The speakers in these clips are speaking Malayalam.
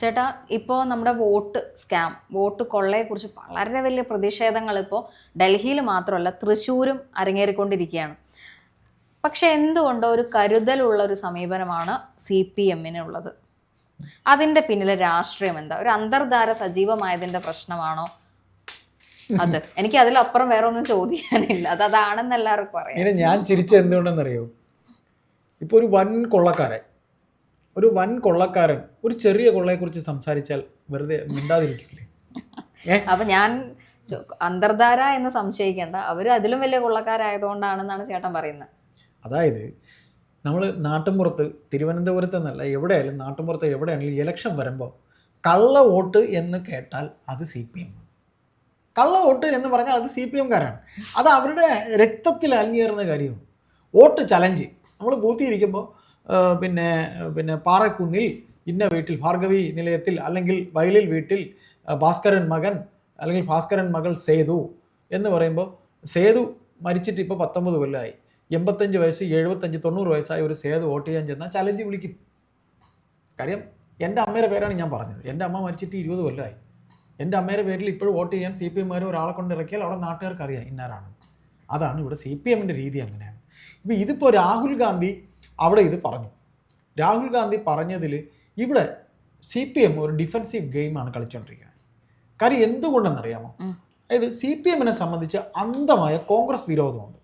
ചേട്ടാ ഇപ്പോൾ നമ്മുടെ വോട്ട് സ്കാം വോട്ട് കൊള്ളയെക്കുറിച്ച് വളരെ വലിയ പ്രതിഷേധങ്ങൾ ഇപ്പോൾ ഡൽഹിയിൽ മാത്രമല്ല തൃശ്ശൂരും അരങ്ങേറിക്കൊണ്ടിരിക്കുകയാണ്. പക്ഷെ എന്തുകൊണ്ടോ ഒരു കരുതലുള്ള ഒരു സമീപനമാണ് സി പി എമ്മിനുള്ളത്. അതിന്റെ പിന്നിലെ രാഷ്ട്രീയം എന്താ? ഒരു അന്തർധാര സജീവമായതിന്റെ പ്രശ്നമാണോ അത്? എനിക്ക് അതിലപ്പുറം വേറെ ഒന്നും ചോദിക്കാനില്ല. അത് അതാണെന്ന് എല്ലാവർക്കും അറിയാം. ഞാൻ ചിരിച്ച എന്തുകൊണ്ടെന്നറിയോ? ഇപ്പോൾ ഒരു വൻ കൊള്ളക്കാരൻ ഒരു വൻ കൊള്ളക്കാരൻ ഒരു ചെറിയ കൊള്ളയെക്കുറിച്ച് സംസാരിച്ചാൽ വെറുതെ മിണ്ടാതിരിക്കില്ലേ? അപ്പൊ ഞാൻ അന്തർധാര എന്ന് സംശയിക്കേണ്ട. അവർ അതിലും വലിയ കൊള്ളക്കാരായതുകൊണ്ടാണെന്നാണ് ചേട്ടൻ പറയുന്നത്. അതായത് നമ്മൾ നാട്ടിൻപുറത്ത് തിരുവനന്തപുരത്ത് എന്നല്ല എവിടെയായാലും നാട്ടിൻപുറത്ത് എവിടെയാണെങ്കിലും ഇലക്ഷൻ വരുമ്പോൾ കള്ള വോട്ട് എന്ന് കേട്ടാൽ അത് സി പി എം കള്ള വോട്ട് എന്ന് പറഞ്ഞാൽ അത് സി പി എംകാരാണ് അത് അവരുടെ രക്തത്തിൽ അലിഞ്ഞേറുന്ന കാര്യമാണ്. വോട്ട് ചലഞ്ച് നമ്മൾ ബൂത്തിൽ ഇരിക്കുമ്പോൾ പിന്നെ പിന്നെ പാറക്കുന്നിൽ ഇന്ന വീട്ടിൽ ഭാർഗവി നിലയത്തിൽ അല്ലെങ്കിൽ വയലിൽ വീട്ടിൽ ഭാസ്കരൻ മകൻ അല്ലെങ്കിൽ ഭാസ്കരൻ മകൾ സേതു എന്ന് പറയുമ്പോൾ സേതു മരിച്ചിട്ട് ഇപ്പോൾ പത്തൊമ്പത് കൊല്ലമായി എൺപത്തഞ്ച് വയസ്സ് എഴുപത്തഞ്ച് തൊണ്ണൂറ് വയസ്സായ ഒരു സേതു വോട്ട് ചെയ്യാൻ ചെന്നാൽ ചലഞ്ച് വിളിക്കും. കാര്യം എന്റെ അമ്മയുടെ പേരാണ് ഞാൻ പറഞ്ഞത്. എന്റെ അമ്മ മരിച്ചിട്ട് ഇരുപത് കൊല്ലമായി എന്റെ അമ്മയുടെ പേരിൽ ഇപ്പോഴും വോട്ട് ചെയ്യാൻ സി പി എമ്മാർ ഒരാളെ കൊണ്ട് ഇറക്കിയാൽ അവിടെ നാട്ടുകാർക്ക് അറിയാം ഇന്നാരാണ് അതാണ് ഇവിടെ സി പി എമ്മിന്റെ രീതി അങ്ങനെയാണ്. ഇപ്പം ഇതിപ്പോൾ രാഹുൽ ഗാന്ധി അവിടെ ഇത് പറഞ്ഞു. രാഹുൽ ഗാന്ധി പറഞ്ഞതിൽ ഇവിടെ സി പി എം ഒരു ഡിഫൻസീവ് ഗെയിമാണ് കളിച്ചുകൊണ്ടിരിക്കുന്നത് കാര്യം എന്തുകൊണ്ടെന്നറിയാമോ? അറിയാമോ അതായത് സി പി എമ്മിനെ സംബന്ധിച്ച് അന്ധമായ കോൺഗ്രസ് വിരോധമുണ്ട്.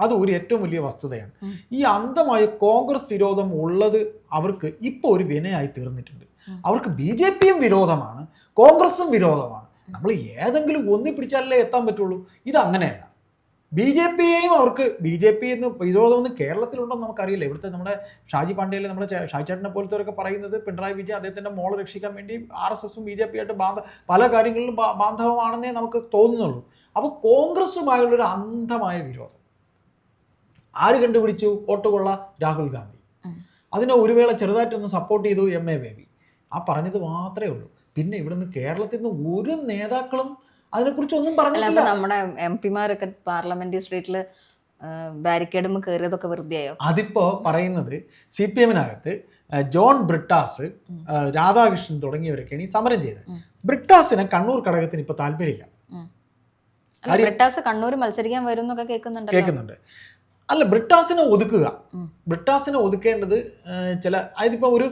അത് ഒരു ഏറ്റവും വലിയ വസ്തുതയാണ്. ഈ അന്ധമായ കോൺഗ്രസ് വിരോധം ഉള്ളത് അവർക്ക് ഇപ്പോൾ ഒരു വിനയായി തീർന്നിട്ടുണ്ട്. അവർക്ക് ബി ജെ പിയും വിരോധമാണ് കോൺഗ്രസും വിരോധമാണ്. നമ്മൾ ഏതെങ്കിലും ഒന്നി പിടിച്ചാലല്ലേ എത്താൻ പറ്റുള്ളൂ. ഇത് അങ്ങനെയല്ല. ബി ജെ പിയെയും അവർക്ക് ബി ജെ പി എന്ന് വിരോധമൊന്നും കേരളത്തിലുണ്ടെന്ന് നമുക്കറിയില്ല. ഇവിടുത്തെ നമ്മുടെ ഷാജി പാണ്ഡ്യയിലെ നമ്മുടെ ചേ- ഷാജി ചേട്ടനെ പോലത്തെവരൊക്കെ പറയുന്നത് പിണറായി വിജയൻ അദ്ദേഹത്തിന്റെ മോളെ രക്ഷിക്കാൻ വേണ്ടി ആർ എസ് എസും ബി ജെ പി ആയിട്ട് ബാന്ധ പല കാര്യങ്ങളിലും ബാന്ധവമാണെന്നേ നമുക്ക് തോന്നുന്നുള്ളൂ. അപ്പോൾ കോൺഗ്രസുമായുള്ളൊരു അന്ധമായ വിരോധം. ആര് കണ്ടുപിടിച്ചു? വോട്ടുകൊള്ള രാഹുൽ ഗാന്ധി. അതിനെ ഒരു വേള ചെറുതായിട്ടൊന്ന് സപ്പോർട്ട് ചെയ്തു എം എ ബേബി. ആ പറഞ്ഞത് മാത്രമേ ഉള്ളൂ. പിന്നെ ഇവിടുന്ന് കേരളത്തിൽ നിന്ന് ഒരു നേതാക്കളും അതിനെക്കുറിച്ച് ഒന്നും പറഞ്ഞില്ല നമ്മുടെ എം പിമാരൊക്കെ പാർലമെന്റ് സ്ട്രീറ്റിൽ ബാരിക്കേഡും കയറിയതൊക്കെ വെറുതെയായോ? അതിപ്പോ പറയുന്നത് സി പി എമ്മിനകത്ത് ജോൺ ബ്രിട്ടാസ് രാധാകൃഷ്ണൻ തുടങ്ങിയവരൊക്കെയാണ് ഈ സമരം ചെയ്തത്. ബ്രിട്ടാസിനെ കണ്ണൂർ ഘടകത്തിന് ഇപ്പൊ താല്പര്യമില്ല. ബ്രിട്ടാസ് കണ്ണൂർ മത്സരിക്കാൻ വരും എന്നൊക്കെ കേൾക്കുന്നുണ്ടല്ലോ. കേൾക്കുന്നുണ്ട്. അല്ല ബ്രിട്ടാസിനെ ഒതുക്കുക. ബ്രിട്ടാസിനെ ഒതുക്കേണ്ടത് ചില അതിപ്പോ ഒരു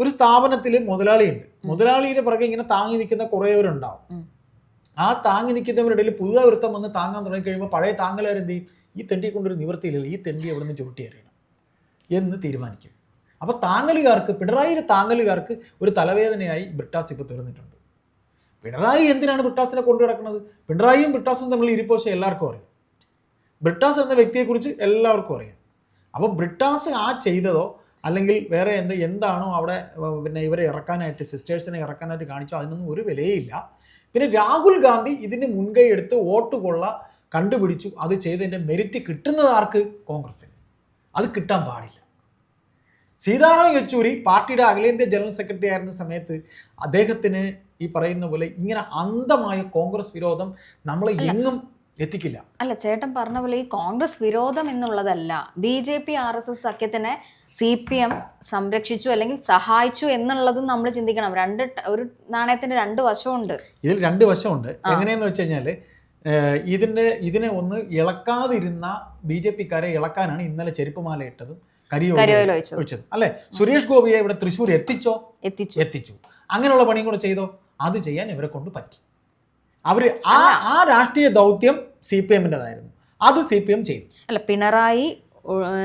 ഒരു സ്ഥാപനത്തിൽ മുതലാളിയുണ്ട്. മുതലാളിയുടെ പുറകെ ഇങ്ങനെ താങ്ങി നിൽക്കുന്ന കുറേവരുണ്ടാവും. ആ താങ്ങി നിൽക്കുന്നവരുടെ ഇടയിൽ വൃത്തം വന്ന് താങ്ങാൻ തുടങ്ങിക്കഴിയുമ്പോൾ പഴയ താങ്ങലാരെന്ത് ചെയ്യും? ഈ തെണ്ടിയെ കൊണ്ടൊരു നിവൃത്തിയില്ലല്ലോ ഈ തെണ്ടി എവിടെ നിന്ന് ചുരുട്ടി എറിയണം എന്ന് തീരുമാനിക്കും. അപ്പോൾ താങ്ങലുകാർക്ക് പിണറായിയുടെ താങ്ങലുകാർക്ക് ഒരു തലവേദനയായി ബ്രിട്ടാസ് ഇപ്പോൾ തീർന്നിട്ടുണ്ട്. പിണറായി എന്തിനാണ് ബ്രിട്ടാസിനെ കൊണ്ടു കിടക്കുന്നത് പിണറായിയും ബ്രിട്ടാസും തമ്മിൽ ഇരിപ്പോശ എല്ലാവർക്കും അറിയാം. ബ്രിട്ടാസ് എന്ന വ്യക്തിയെക്കുറിച്ച് എല്ലാവർക്കും അറിയാം. അപ്പോൾ ബ്രിട്ടാസ് ആ ചെയ്തതോ അല്ലെങ്കിൽ വേറെ എന്ത് എന്താണോ അവിടെ പിന്നെ ഇവരെ ഇറക്കാനായിട്ട് സിസ്റ്റേഴ്സിനെ ഇറക്കാനായിട്ട് കാണിച്ചോ അതിനൊന്നും ഒരു വിലയില്ല. പിന്നെ രാഹുൽ ഗാന്ധി ഇതിന് മുൻകൈ എടുത്ത് വോട്ട് കൊള്ള കണ്ടുപിടിച്ചു. അത് ചെയ്തതിന്റെ മെരിറ്റ് കിട്ടുന്നത് ആർക്ക്? കോൺഗ്രസ്സിന്. അത് കിട്ടാൻ പാടില്ല. സീതാറാം യെച്ചൂരി പാർട്ടിയുടെ അഖിലേന്ത്യാ ജനറൽ സെക്രട്ടറി ആയിരുന്ന സമയത്ത് അദ്ദേഹത്തിന് ഈ പറയുന്ന പോലെ ഇങ്ങനെ അന്ധമായ കോൺഗ്രസ് വിരോധം നമ്മൾ എങ്ങും എത്തിക്കില്ല. അല്ല ചേട്ടൻ പറഞ്ഞ പോലെ ഈ കോൺഗ്രസ് വിരോധം എന്നുള്ളതല്ല. B J P R S S സഖ്യത്തിനെ C P M സംരക്ഷിച്ചു അല്ലെങ്കിൽ സഹായിച്ചു എന്നുള്ളതും നമ്മൾ ചിന്തിക്കണം. രണ്ട് ഒരു നാണയത്തിന്റെ രണ്ട് വശമുണ്ട്. ഇതിൽ രണ്ട് വശമുണ്ട്. എങ്ങനെയെന്ന് വെച്ച് കഴിഞ്ഞാൽ ഇതിന്റെ ഇതിനെ ഒന്ന് ഇളക്കാതിരുന്ന ബി ജെ പിക്കാരെ ഇളക്കാനാണ് ഇന്നലെ ചെരുപ്പുമാല ഇട്ടതും കരിയോ കരിയോയിൽ അല്ലെ? സുരേഷ് ഗോപിയെ ഇവിടെ തൃശ്ശൂർ എത്തിച്ചോ? എത്തിച്ചു. എത്തിച്ചു. അങ്ങനെയുള്ള പണിയും കൂടെ ചെയ്തോ? അത് ചെയ്യാൻ ഇവരെ കൊണ്ട് പറ്റി. അവർ ആ ആ രാഷ്ട്രീയ ദൗത്യം സി പി എമ്മിന്റെതായിരുന്നു. അത് സി പി എം ചെയ്തു. അല്ല പിണറായി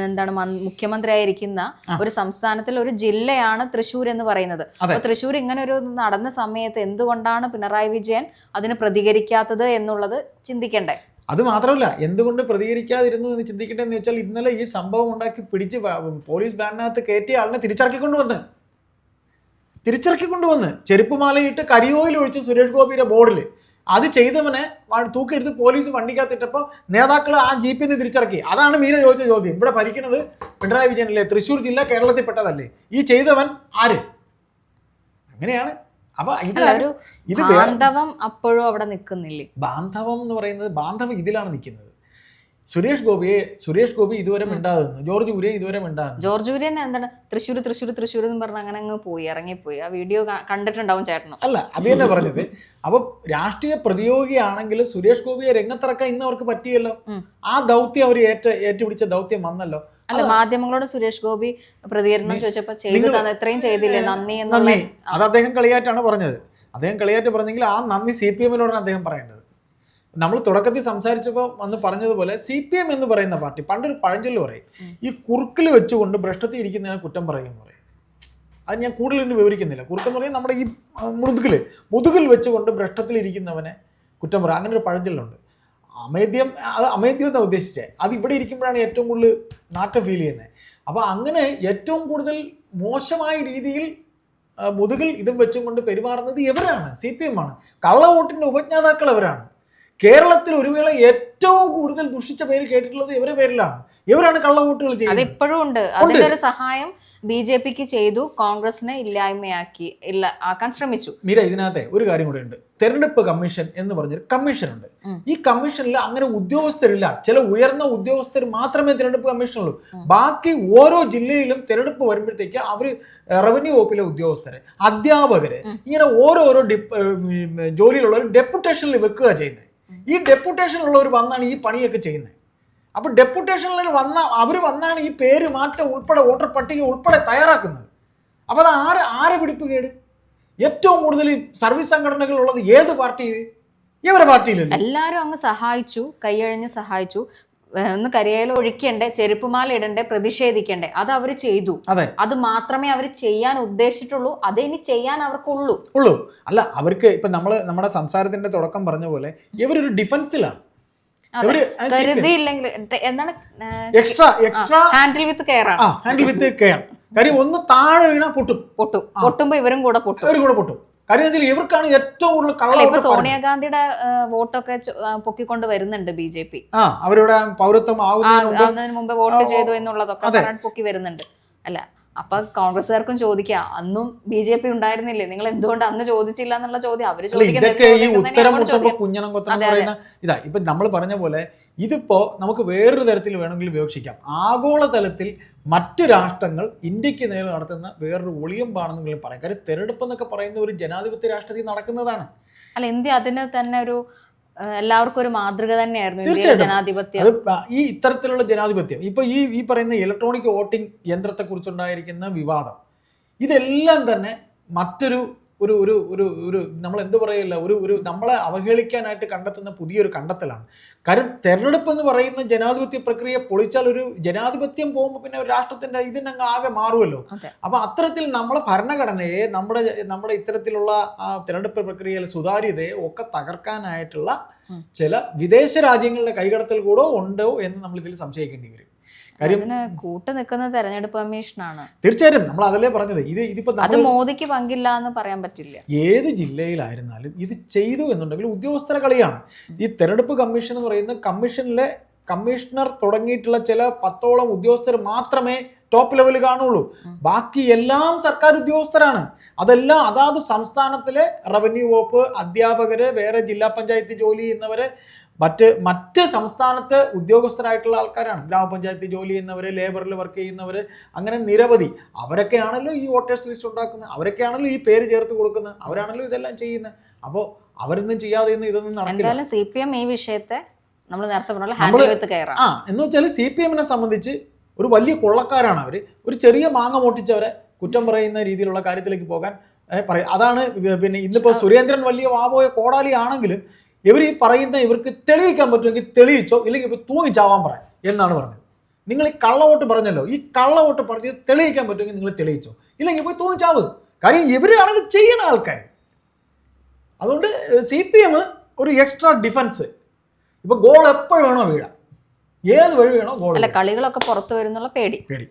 എന്താണ് മുഖ്യമന്ത്രി മുഖ്യമന്ത്രിയായിരിക്കുന്ന ഒരു സംസ്ഥാനത്തിൽ ഒരു ജില്ലയാണ് തൃശ്ശൂർ എന്ന് പറയുന്നത്. അപ്പൊ തൃശ്ശൂർ ഇങ്ങനെ ഒരു നടന്ന സമയത്ത് എന്തുകൊണ്ടാണ് പിണറായി വിജയൻ അതിന് പ്രതികരിക്കാത്തത് എന്നുള്ളത് ചിന്തിക്കണ്ടേ? അത് മാത്രമല്ല എന്തുകൊണ്ട് പ്രതികരിക്കാതിരുന്നു എന്ന് ചിന്തിക്കട്ടെ എന്ന് വെച്ചാൽ ഇന്നലെ ഈ സംഭവം ഉണ്ടാക്കി പിടിച്ച് പോലീസ് ബാനിനകത്ത് കയറ്റിയ ആളിനെ തിരിച്ചിറക്കിക്കൊണ്ടുവന്ന് ചെരുപ്പ് ചെരുപ്പുമാലയിട്ട് കരിയോയിൽ ഒഴിച്ച് സുരേഷ് ഗോപിയുടെ ബോർഡിൽ അത് ചെയ്തവനെ തൂക്കിയെടുത്ത് പോലീസ് വണ്ടിക്കകത്തിട്ടപ്പോൾ നേതാക്കൾ ആ ജീപ്പിൽ നിന്ന് തിരിച്ചിറക്കി. അതാണ് മീര ചോദിച്ച ചോദ്യം. ഇവിടെ ഭരിക്കുന്നത് പിണറായി വിജയനല്ലേ? തൃശ്ശൂർ ജില്ല കേരളത്തിൽപ്പെട്ടതല്ലേ? ഈ ചെയ്തവൻ ആര്? അങ്ങനെയാണ്. അപ്പൊ ഇത് ഇത് ബാന്ധവം അപ്പോഴും അവിടെ നിൽക്കുന്നില്ലേ ബാന്ധവം എന്ന് പറയുന്നത് ബാന്ധവം ഇതിലാണ് നിൽക്കുന്നത്. സുരേഷ് ഗോപിയെ സുരേഷ് ഗോപി ഇതുവരെ മിണ്ടാതിരുന്നു. ജോർജ് കുര്യൻ ഇതുവരെ മിണ്ടാതെ നിന്നു. ജോർജ് കുര്യൻ എന്താണ്? തൃശ്ശൂർ തൃശ്ശൂർ തൃശ്ശൂർ എന്ന് പറഞ്ഞ് അങ്ങനെ അങ്ങ് പോയി ഇറങ്ങിപ്പോയി. ആ വീഡിയോ കണ്ടിട്ടുണ്ടാവും ചേട്ടനും? അല്ല അത് തന്നെ പറഞ്ഞത്. അപ്പൊ രാഷ്ട്രീയ പ്രതിയോഗിയാണെങ്കിൽ സുരേഷ് ഗോപിയെ രംഗത്തിറക്കാൻ ഇന്ന് അവർക്ക് പറ്റിയല്ലോ? ആ ദൗത്യം അവർ ഏറ്റ ഏറ്റുപിടിച്ച ദൗത്യം വന്നല്ലോ? അല്ല മാധ്യമങ്ങളോട് സുരേഷ് ഗോപി പ്രതികരണം ചോദിച്ചപ്പോ ചെയ്തു എത്രയും ചെയ്തില്ലേ? നന്ദി എന്നുള്ള അത് അദ്ദേഹം കളിയായിട്ടാണ് പറഞ്ഞത്. അദ്ദേഹം കളിയായിട്ട് പറഞ്ഞെങ്കിൽ ആ നന്ദി സി പി എമ്മിനോടാണ് അദ്ദേഹം പറയേണ്ടത്. നമ്മൾ തുടക്കത്തിൽ സംസാരിച്ചപ്പോൾ അന്ന് പറഞ്ഞതുപോലെ സി പി എം എന്ന് പറയുന്ന പാർട്ടി പണ്ടൊരു പഴഞ്ചൊല്ല് പറയും ഈ കുറുക്കിൽ വെച്ചുകൊണ്ട് ഭ്രഷ്ടത്തിൽ ഇരിക്കുന്നതിനെ കുറ്റം പറയും എന്ന് പറയും. അത് ഞാൻ കൂടുതൽ ഇന്ന് വിവരിക്കുന്നില്ല. കുറുക്കെന്ന് പറഞ്ഞാൽ നമ്മുടെ ഈ മുതുകിൽ മുതുകിൽ വെച്ചുകൊണ്ട് ഭ്രഷ്ടത്തിൽ ഇരിക്കുന്നവനെ കുറ്റം പറയും. അങ്ങനെ ഒരു പഴഞ്ചൊല്ലുണ്ട്. അമേദ്യം അത് അമേദ്യം എന്നാണ് ഉദ്ദേശിച്ചത് അത് ഇവിടെ ഇരിക്കുമ്പോഴാണ് ഏറ്റവും കൂടുതൽ നാറ്റം ഫീൽ ചെയ്യുന്നത് അപ്പോൾ അങ്ങനെ ഏറ്റവും കൂടുതൽ മോശമായ രീതിയിൽ മുതുകിൽ ഇതും വെച്ചും കൊണ്ട് പെരുമാറുന്നത് ഇവരാണ് സി പി എം ആണ്. കള്ളവോട്ടിന്റെ ഉപജ്ഞാതാക്കൾ അവരാണ്. കേരളത്തിൽ ഒരു വേള ഏറ്റവും കൂടുതൽ ദുഷിച്ച പേര് കേട്ടിട്ടുള്ളത് ഇവരെ പേരിലാണ്. ഇവരാണ് കള്ളവോട്ടുകൾ ചെയ്യുന്നത്. എപ്പോഴും ഉണ്ട്. അതിന്റെ ഒരു സഹായം ബി ജെ പിക്ക് ചെയ്തു കോൺഗ്രസിനെ ഇല്ലായ്മയാക്കി ഇല്ല ആക്കാൻ ശ്രമിച്ചു. മീര ഇതിനകത്തെ ഒരു കാര്യം കൂടെ ഉണ്ട്. തെരഞ്ഞെടുപ്പ് കമ്മീഷൻ എന്ന് പറഞ്ഞൊരു കമ്മീഷൻ ഉണ്ട് ഈ കമ്മീഷനിൽ അങ്ങനെ ഉദ്യോഗസ്ഥരില്ല. ചില ഉയർന്ന ഉദ്യോഗസ്ഥർ മാത്രമേ തെരഞ്ഞെടുപ്പ് കമ്മീഷനുള്ളൂ ബാക്കി ഓരോ ജില്ലയിലും തെരഞ്ഞെടുപ്പ് വരുമ്പോഴത്തേക്ക് അവർ റവന്യൂ വകുപ്പിലെ ഉദ്യോഗസ്ഥരെ അധ്യാപകര് ഇങ്ങനെ ഓരോരോ ഡിപ്പ് ജോലിയിലുള്ളവർ ഡെപ്യൂട്ടേഷനിൽ വെക്കുക ചെയ്യുന്നത്. ഈ ഡെപ്യൂട്ടേഷനുള്ളവർ വന്നാണ് ഈ പണിയൊക്കെ ചെയ്യുന്നത് അപ്പൊ ഡെപ്യൂട്ടേഷനിൽ വന്ന അവർ വന്നാണ് ഈ പേര് മാറ്റം ഉൾപ്പെടെ വോട്ടർ പട്ടിക ഉൾപ്പെടെ തയ്യാറാക്കുന്നത്. അപ്പൊ അത് ആര് ആരെ പിടിപ്പുകേട്? ഏറ്റവും കൂടുതൽ സർവീസ് സംഘടനകൾ ഉള്ളത് ഏത് പാർട്ടി? ഇവരെ പാർട്ടിയിലല്ല? എല്ലാരും അങ്ങ് സഹായിച്ചു കൈയഴിഞ്ഞ് സഹായിച്ചു. ഒന്ന് കരിയേല ഒഴിക്കണ്ടേ ചെരുപ്പുമാല ഇടണ്ടേ പ്രതിഷേധിക്കണ്ടേ? അത് അവർ ചെയ്തു. അതെ. മാത്രമേ അവർ ചെയ്യാൻ ഉദ്ദേശിച്ചിട്ടുള്ളൂ. അത് ഇനി ചെയ്യാൻ അവർക്കുള്ളൂ. ഉള്ളൂ. അല്ല അവർക്ക് ഇപ്പൊ നമ്മൾ നമ്മുടെ സംസാരത്തിന്റെ തുടക്കം പറഞ്ഞ പോലെ ഇവരൊരു ഡിഫൻസിലാണ്. എന്താണ് extra extra handle with care ആണ് ഹാൻഡിൽ വിത്ത് കെയർ. കാര്യം ഒന്ന് താഴെ വീണാ പൊട്ടും. പൊട്ടും. പൊട്ടുമ്പോ ഇവരും കൂടെ പൊട്ടും. ഇവരും കൂടെ പൊട്ടും. കാര്യം വെച്ചാൽ ഇവർക്കാണ് ഏറ്റവും കൂടുതൽ കള്ള. സോണിയാഗാന്ധിയുടെ വോട്ടൊക്കെ പൊക്കിക്കൊണ്ട് വരുന്നുണ്ട് ബി ജെ പി ആ അവരുടെ പൗരത്വം ആവുന്നതിന് മുമ്പ് വോട്ട് ചെയ്തു എന്നുള്ളതൊക്കെ. പൊക്കി വരുന്നുണ്ട് അല്ല അപ്പൊ കോൺഗ്രസ്സുകാർക്കും ചോദിക്കാം. അന്നും ബി ജെ പി ഉണ്ടായിരുന്നില്ലേ? നിങ്ങൾ എന്തുകൊണ്ട് അന്ന് ചോദിച്ചില്ല എന്നുള്ള ചോദ്യം അവർ ചോദിക്കുന്ന. ഇതാ ഇപ്പൊ നമ്മൾ പറഞ്ഞ പോലെ ഇതിപ്പോ നമുക്ക് വേറൊരു തരത്തിൽ വേണമെങ്കിൽ വിവക്ഷിക്കാം. ആഗോളതലത്തിൽ മറ്റു രാഷ്ട്രങ്ങൾ ഇന്ത്യയ്ക്ക് നേരെ നടത്തുന്ന വേറൊരു ഒളിയമ്പാണെന്നെങ്കിലും പറയാം. കാര്യം തെരഞ്ഞെടുപ്പ് എന്നൊക്കെ പറയുന്ന ഒരു ജനാധിപത്യ രാഷ്ട്രത്തിൽ നടക്കുന്നതാണ്. അല്ല ഇന്ത്യ അതിന് തന്നെ ഒരു എല്ലാവർക്കും ഒരു മാതൃക തന്നെയായിരുന്നു ജനാധിപത്യം. ഈ ഇത്തരത്തിലുള്ള ജനാധിപത്യം ഇപ്പൊ ഈ ഈ പറയുന്ന ഇലക്ട്രോണിക് വോട്ടിംഗ് യന്ത്രത്തെ കുറിച്ചുണ്ടായിരിക്കുന്ന വിവാദം ഇതെല്ലാം തന്നെ മറ്റൊരു ഒരു ഒരു ഒരു ഒരു നമ്മൾ എന്ത് പറയില്ല ഒരു ഒരു നമ്മളെ അവഹേളിക്കാനായിട്ട് കണ്ടെത്തുന്ന പുതിയൊരു കണ്ടെത്തലാണ് കാരണം തെരഞ്ഞെടുപ്പ് എന്ന് പറയുന്ന ജനാധിപത്യ പ്രക്രിയ പൊളിച്ചാൽ ഒരു ജനാധിപത്യം പോകുമ്പോൾ പിന്നെ ഒരു രാഷ്ട്രത്തിന്റെ ഇതിനങ്ങ് ആകെ മാറുമല്ലോ. അപ്പൊ അത്തരത്തിൽ നമ്മളെ ഭരണഘടനയെ നമ്മുടെ നമ്മുടെ ഇത്തരത്തിലുള്ള ആ തെരഞ്ഞെടുപ്പ് പ്രക്രിയയിലെ സുതാര്യതയെ ഒക്കെ തകർക്കാനായിട്ടുള്ള. ചില വിദേശ രാജ്യങ്ങളുടെ കൈകടത്തൽ കൂടെ ഉണ്ടോ എന്ന് നമ്മൾ ഇതിൽ സംശയിക്കേണ്ടി വരും കാര്യം കൂട്ടു നിൽക്കുന്ന തെരഞ്ഞെടുപ്പ് കമ്മീഷനാണ്. തീർച്ചയായിട്ടും നമ്മൾ അതല്ലേ പറഞ്ഞത്. ഇത് ഇതിപ്പോ അത് മോദിക്ക് പങ്കില്ല എന്ന് പറയാൻ പറ്റില്ല. ഏത് ജില്ലയിലായിരുന്നാലും ഇത് ചെയ്തു എന്നുണ്ടെങ്കിൽ ഉദ്യോഗസ്ഥര കളിയാണ്. ഈ തെരഞ്ഞെടുപ്പ് കമ്മീഷൻ എന്ന് പറയുന്ന കമ്മീഷനിലെ കമ്മീഷണർ തുടങ്ങിയിട്ടുള്ള ചില പത്തോളം ഉദ്യോഗസ്ഥർ മാത്രമേ ടോപ്പ് ലെവൽ കാണുള്ളൂ. ബാക്കി എല്ലാം സർക്കാർ ഉദ്യോഗസ്ഥരാണ്. അതെല്ലാം അതാത് സംസ്ഥാനത്തിലെ റവന്യൂ വകുപ്പ് അധ്യാപകര് വേറെ ജില്ലാ പഞ്ചായത്ത് ജോലി ചെയ്യുന്നവര് മറ്റ് മറ്റ് സംസ്ഥാനത്ത് ഉദ്യോഗസ്ഥരായിട്ടുള്ള ആൾക്കാരാണ്. ഗ്രാമപഞ്ചായത്ത് ജോലി ചെയ്യുന്നവര് ലേബറിൽ വർക്ക് ചെയ്യുന്നവര് അങ്ങനെ നിരവധി. അവരൊക്കെയാണല്ലോ ഈ വോട്ടേഴ്സ് ലിസ്റ്റ് ഉണ്ടാക്കുന്നത്. അവരൊക്കെയാണല്ലോ ഈ പേര് ചേർത്ത് കൊടുക്കുന്നത്. അവരാണല്ലോ ഇതെല്ലാം ചെയ്യുന്നത്. അപ്പോൾ അവരൊന്നും ചെയ്യാതെ ഇന്ന് ഇതൊന്നും നടക്കില്ല. സി പി എം ഈ വിഷയത്തെ നമ്മൾ നേരത്തെ പറഞ്ഞ ആ എന്ന് വെച്ചാൽ സി പി എമ്മിനെ സംബന്ധിച്ച് ഒരു വലിയ കൊള്ളക്കാരാണ് അവർ ഒരു ചെറിയ മാങ്ങ മോട്ടിച്ചവരെ കുറ്റം പറയുന്ന രീതിയിലുള്ള കാര്യത്തിലേക്ക് പോകാൻ പറയും അതാണ് പിന്നെ ഇന്നിപ്പോൾ സുരേന്ദ്രൻ വലിയ വാവോയ കോടാലി ആണെങ്കിലും ഇവർ ഈ പറയുന്ന ഇവർക്ക് തെളിയിക്കാൻ പറ്റുമെങ്കിൽ തെളിയിച്ചോ ഇല്ലെങ്കിൽ ഇപ്പോൾ തൂങ്ങിച്ചാവാൻ പറ എന്നാണ് പറഞ്ഞത്. നിങ്ങൾ ഈ കള്ളവോട്ട് പറഞ്ഞല്ലോ ഈ കള്ളവോട്ട് പറഞ്ഞ് തെളിയിക്കാൻ പറ്റുമെങ്കിൽ നിങ്ങൾ തെളിയിച്ചോ ഇല്ലെങ്കിൽ പോയി തൂങ്ങിച്ചാവ്. കാര്യം ഇവരാണ് ഇത് ചെയ്യണ ആൾക്കാർ അതുകൊണ്ട് സി പി എം ഒരു എക്സ്ട്രാ ഡിഫൻസ് ഇപ്പൊ ഗോൾ എപ്പോഴും വേണോ വീഴാം ഏത് വഴി വേണോ ഗോൾ അല്ല കളികളൊക്കെ പുറത്തു വരുന്നുള്ള പേടി. പേടി.